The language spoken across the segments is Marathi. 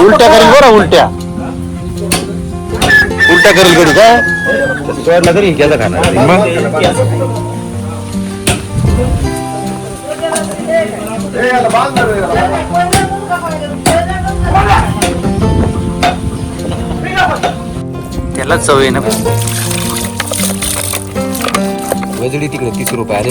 उलट्या करेल बरं उलट्या. उलट्या करेल कधी काय? सोडला तरी इंक्याचा खाणार त्याला चव आहे ना वजडी तिकडे तीस रुपये आले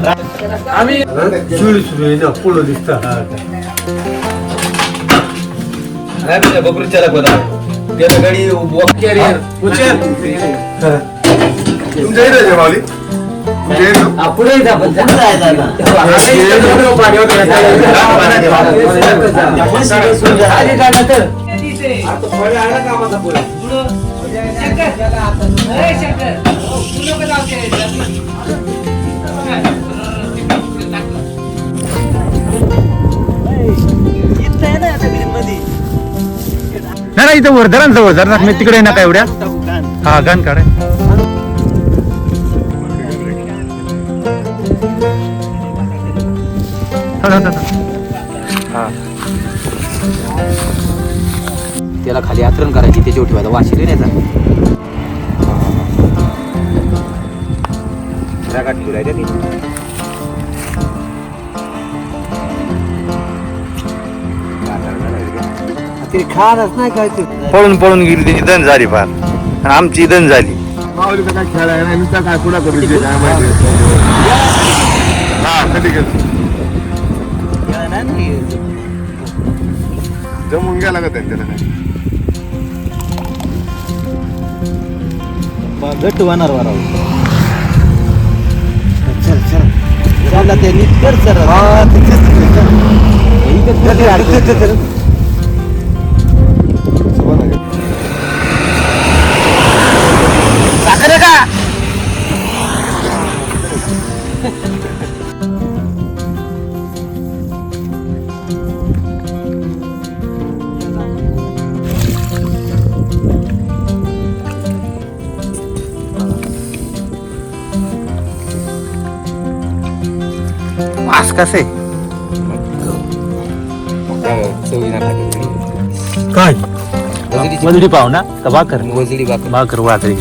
जमला सुरू सुरू पुढं दिसतं. बकरीच्या बघा त्याला गाडी कॅरियर तुमच्या इथे आहे पुढे जा जरा नाही इथं वर्धरान जवळ जरा मी तिकडे नका एवढ्या? हा गाण काढाय हा, त्याला खाली आचरण करायची त्याची ठेवायला वाशिले नाही जात. रागात ठेवलाय ती खाणच नाही काय ते पळून पळून गेली त्याची दन झाली फार. आणि आमची दन झाली. माऊलीचं काय खेळायला नाही नुसता काय पुढं करू दे, काय माहिती हा कधी गेलं? जमून गेला का त्यांच्याला काय घट्ट होणार वराव चल चल. चला ते नीट कर सर हा ते तेच ते कर. इकडे कर, कसे? काय? वजडी पाव ना? का भाकर? वजडी भाकर. भाकर वाजरी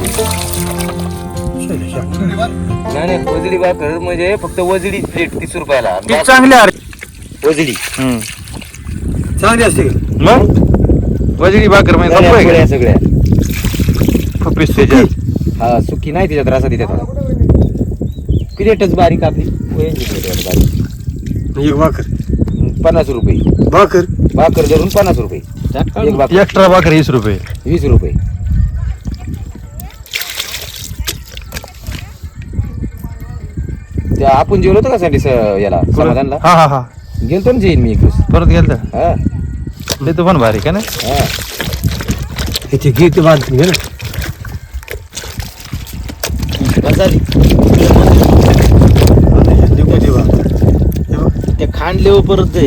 नाही नाही वजडी भाकर म्हणजे फक्त वजडी प्लेट तीस रुपयाला. ती चांगली अरे वजडी. चांगली असते मग? वजडी भाकर म्हणजे सगळ्या? फपीस त्याच्यात हा सुकी नाही त्याच्यात रसा तिथे प्लेटच बारीक आपली? बारीक. एक भाकर. पन्नास रुपये. भाकर. भाकर धरून पन्नास रुपये. एक भाकर. एक्स्ट्रा भाकर वीस रुपये. वीस रुपये. त्या आपण जेवलो होतो का साठी याला समाधानला? हा हा हा. गेलतो ना जेईन मी एक दिवस. परत गेलं हा. ते तर पण भारी का ना हा. इथे गीत बांधली ना. बस झाली ते खांडले परत ते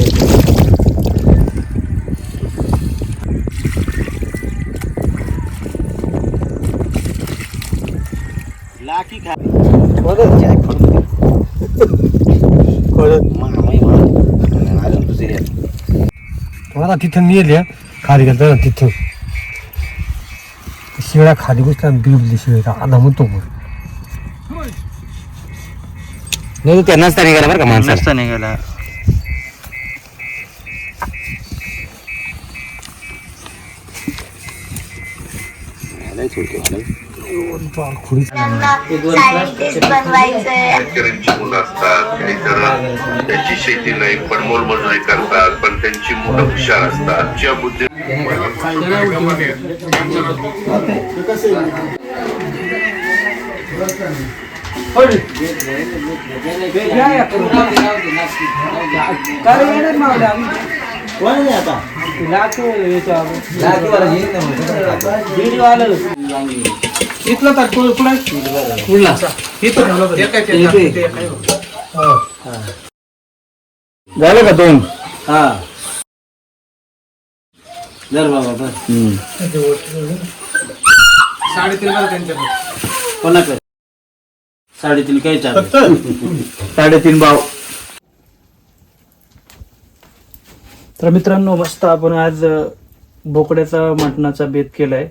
मला तिथं नेले खाली गेलं ना तिथं. शिळा खाली बसला बिबली शिळा. आला म्हणतो. नाही त्या नसता निघाला बरं का माणसा नसता निघाला. त्यांना सायंटिस्ट शेतकऱ्यांची मुलं असतात काही जण त्यांची शेती नाही पण मोलमजुरी करतात पण त्यांची मुलं हुशार असतात ज्या बुद्धी काय येणार मावल्या कोण आहे आता? इथलं तर. ते काय होतं. झालं का दोन? हा. धर बाबा साडेतीन कोणाकडे? साडेतीन काय चालू साडेतीन भाव. तर मित्रांनो मस्त आपण आज बोकड्याचा मटणाचा बेत केलाय.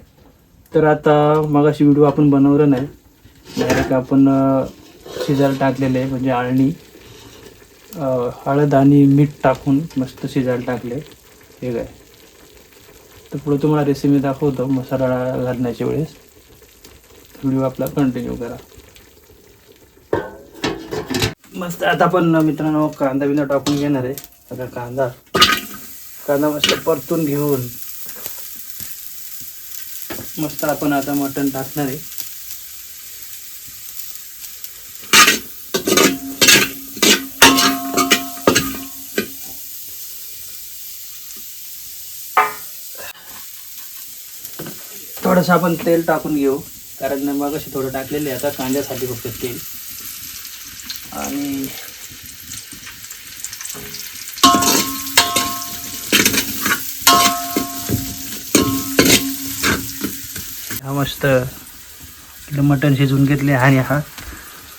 तर आता मगाशी व्हिडिओ आपण बनवला नाही. डायरेक्ट आपण शिजायला टाकलेले आहे म्हणजे आळणी. हळद आणि मीठ टाकून मस्त शिजायला टाकले हे काय? तर पुढे तुम्हाला रेसिपी दाखवतो मसाला घालण्याच्या वेळेस. व्हिडिओ आपला कंटिन्यू करा. मस्त आता आपण मित्रांनो कांदा बिंदा टाकून घेणार आहे. आता कांदा कांदा मस्त परतून घेऊन मस्त आपण आता मटण टाकणार आहे. थोडंसं आपण तेल टाकून घेऊ कारण मग अशी थोडं टाकलेलं आहे आता कांद्यासाठी फक्त तेल. आणि मस्त आपलं मटण शिजवून घेतले आणि हा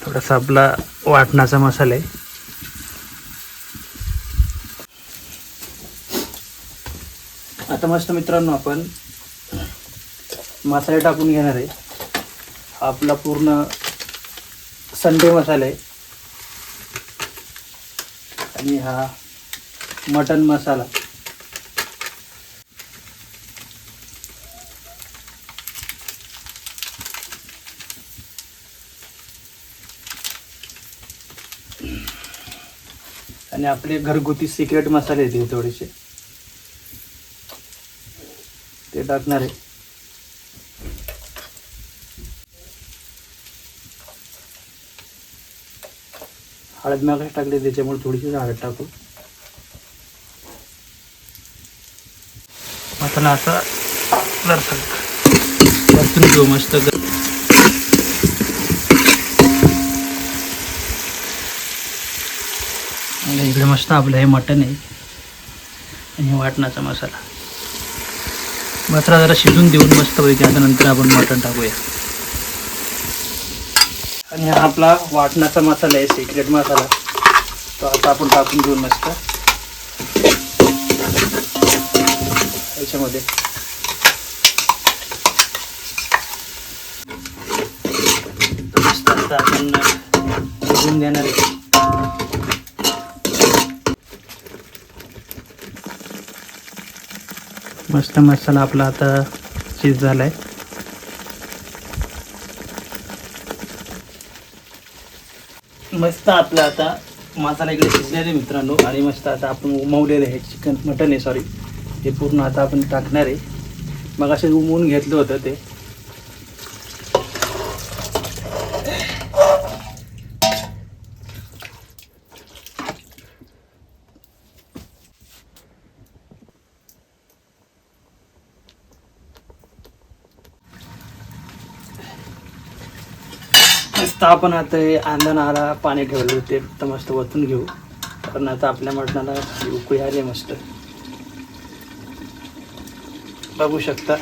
थोडासा आपला वाटणाचा मसाला आहे. आता मस्त मित्रांनो आपण मसाले टाकून घेणार आहे. हा आपला पूर्ण संडे मसाला आहे. आणि हा मटन मसाला. आणि आपले घरगुती सिक्रेट मसाले येतील थोडेसे. ते टाकणार आहे. हळद मागास टाकले त्याच्यामुळे थोडीशी हळद टाकू. मसाला असा लसूण घेऊ मस्त. इकडे मस्त आपलं हे मटण आहे. आणि वाटणाचा मसाला. मसाला जरा शिजून देऊन मस्त पैकी आता नंतर आपण मटण टाकूया. आणि हा आपला वाटणाचा मसाला आहे सिक्रेट मसाला. तो आता आपण टाकून घेऊन मस्त. याच्यामध्ये. मस्त आता आपण शिजून देणार आहे. मस्त मसाला आपला आता शिज झाला आहे मस्त आपलं आता मसाला इकडे शिजलेले आहे मित्रांनो आणि मस्त आता आपण उमवलेलं आहे चिकन मटन आहे सॉरी ते पूर्ण आता आपण टाकणार आहे. मग असे उमवून घेतलं होतं ते. मस्त आपण आता हे आंधणाला पाणी ठेवलं ते तर मस्त वतून घेऊ. कारण आता आपल्या मटणाला उकळी आली मस्त. बघू शकता.